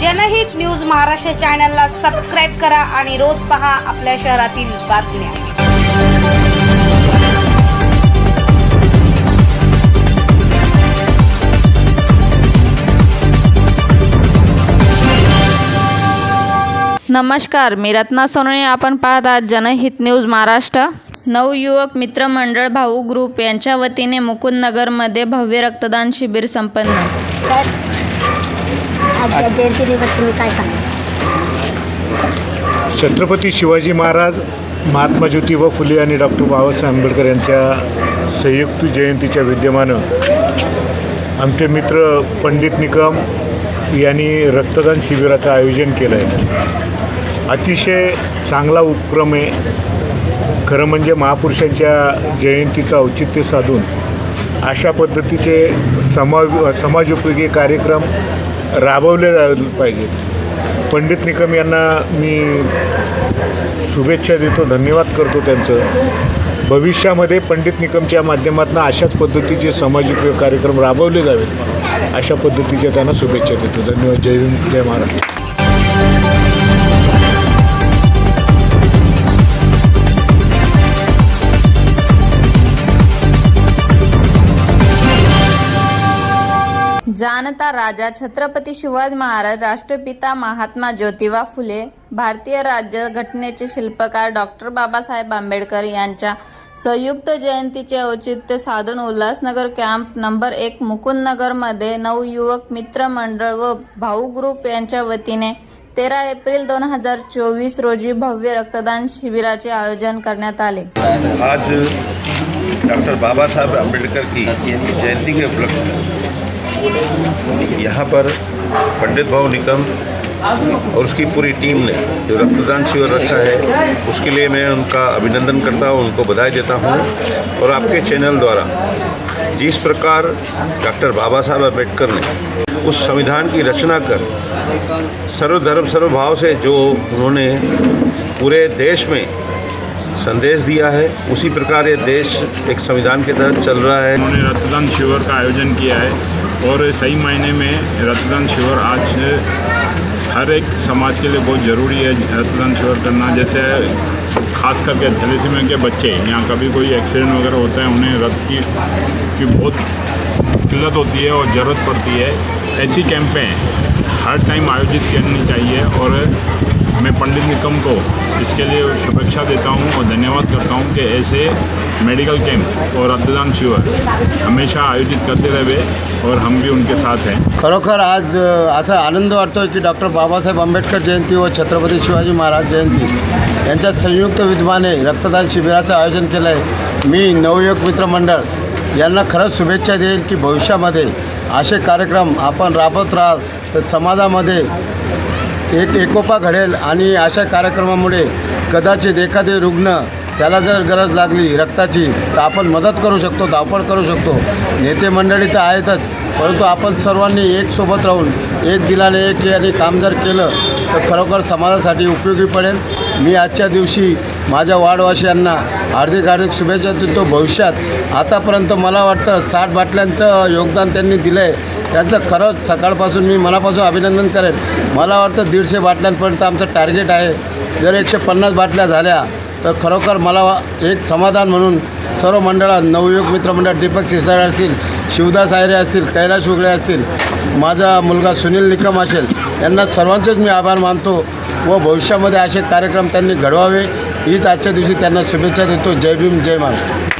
जनहित न्यूज महाराष्ट्र चॅनलला सबस्क्राईब करा आणि रोज पहा आपल्या शहरातील बातम्या. नमस्कार मी रत्ना सोनवणे आपण पाहत आहात जनहित न्यूज महाराष्ट्र. नवयुवक मित्रमंडळ भाऊ ग्रुप यांच्या वतीने मुकुंदनगरमध्ये भव्य रक्तदान शिबिर संपन्न. आजच्या जयंतीनिमित्त तुम्ही काय सांगा? छत्रपती शिवाजी महाराज महात्मा ज्योतिबा फुले आणि डॉक्टर बाबासाहेब आंबेडकर यांच्या संयुक्त जयंतीच्या विद्यमानं आमचे मित्र पंडित निकम यांनी रक्तदान शिबिराचं आयोजन केलं आहे अतिशय चांगला उपक्रम आहे. खरं म्हणजे महापुरुषांच्या जयंतीचं औचित्य साधून अशा पद्धतीचे समा समाजोपयोगी कार्यक्रम राबवले जायला पाहिजेत पंडित निकम यांना मी शुभेच्छा देतो धन्यवाद करतो त्यांचं. भविष्यामध्ये पंडित निकमच्या माध्यमातून अशाच पद्धतीचे सामाजिक कार्यक्रम राबवले जावेत. अशा पद्धतीच्या त्यांना शुभेच्छा देतो. धन्यवाद. जय हिंद जय महाराष्ट्र. जानता राजा छत्रपती शिवाजी महाराज राष्ट्रपिता महात्मा ज्योतिबा फुले भारतीय राज्य घटनेचे शिल्पकार डॉक्टर बाबासाहेब आंबेडकर यांच्या संयुक्त जयंतीचे औचित्य साधून उल्हासनगर कॅम्प नंबर एक मुकुंदनगरमध्ये नवयुवक मित्र मंडळ व भाऊ ग्रुप यांच्या वतीने तेरा एप्रिल दोन हजार चोवीस रोजी भव्य रक्तदान शिबिराचे आयोजन करण्यात आले. आज डॉक्टर बाबासाहेब आंबेडकर की जयंती के उपलक्ष्य में यहाँ पर पंडित भाव निकम और उसकी पूरी टीम ने जो रक्तदान शिविर रखा है, उसके लिए मैं उनका अभिनंदन करता हूँ, उनको बधाई देता हूँ और आपके चैनल द्वारा जिस प्रकार डॉक्टर बाबा साहब अंबेडकर ने उस संविधान की रचना कर सर्वधर्म सर्वभाव से जो उन्होंने पूरे देश में संदेश दिया है, उसी प्रकार ये देश एक संविधान के तहत चल रहा है। उन्होंने रक्तदान शिविर का आयोजन किया है। और सही मायने में रक्तदान शिविर आज हर एक समाज के लिए बहुत ज़रूरी है रक्तदान शिविर करना। जैसे खास करके थैलेसीमिया के बच्चे, यहाँ कभी कोई एक्सीडेंट वगैरह होता है, उन्हें रक्त की की बहुत किल्लत होती है और ज़रूरत पड़ती है। ऐसी कैंपें हर टाइम आयोजित करनी चाहिए और मैं पंडित निकम को इसके लिए शुभेच्छा देता हूँ और धन्यवाद करता हूँ कि ऐसे मेडिकल कैंप और रक्तदान शिविर हमेशा आयोजित करते रहे और हम भी उनके साथ हैं। खरोखर आज असा आनंद वाटतो की डॉक्टर बाबासाहेब आंबेडकर जयंती व छत्रपती शिवाजी महाराज जयंती यांच्या संयुक्त विद्यमाने रक्तदान शिबिराचं आयोजन केलं आहे मी नवयुवक मित्रमंडळ यांना खरंच शुभेच्छा देईल की भविष्यामध्ये असे कार्यक्रम आपण राबवत राहाल तर समाजामध्ये एक एकोपा घडेल आणि अशा कार्यक्रमामुळे कदाचित एखादे रुग्ण त्याला जर गरज लागली रक्ताची तर आपण मदत करू शकतो धावपळ करू शकतो. नेते मंडळी तर आहेतच परंतु आपण सर्वांनी एक सोबत राहून एक दिलाने एक याने काम जर केलं तर खरोखर समाजासाठी उपयोगी पडेल. मी आजच्या दिवशी माझ्या वाडवाशियांना हार्दिक हार्दिक शुभेच्छा देतो. भविष्यात आतापर्यंत मला वाटतं साठ बाटल्यांचं योगदान त्यांनी दिलं आहे त्यांचं खरंच सकाळपासून मी मनापासून अभिनंदन करेन. मला वाटतं दीडशे बाटल्यांपर्यंत आमचं टार्गेट आहे. जर एकशे पन्नास बाटल्या झाल्या तर खरोखर मला एक समाधान म्हणून सर्व मंडळात नवयुवक मित्रमंडळ दीपक शिरसागर असतील शिवदास आयरे असतील कैलाश उगळे असतील माझा मुलगा सुनील निकम असेल यांना सर्वांचेच मी आभार मानतो व भविष्यामध्ये असे कार्यक्रम त्यांनी घडवावे. हीच आजच्या दिवशी त्यांना शुभेच्छा देतो. जय भीम जय महाराष्ट्र.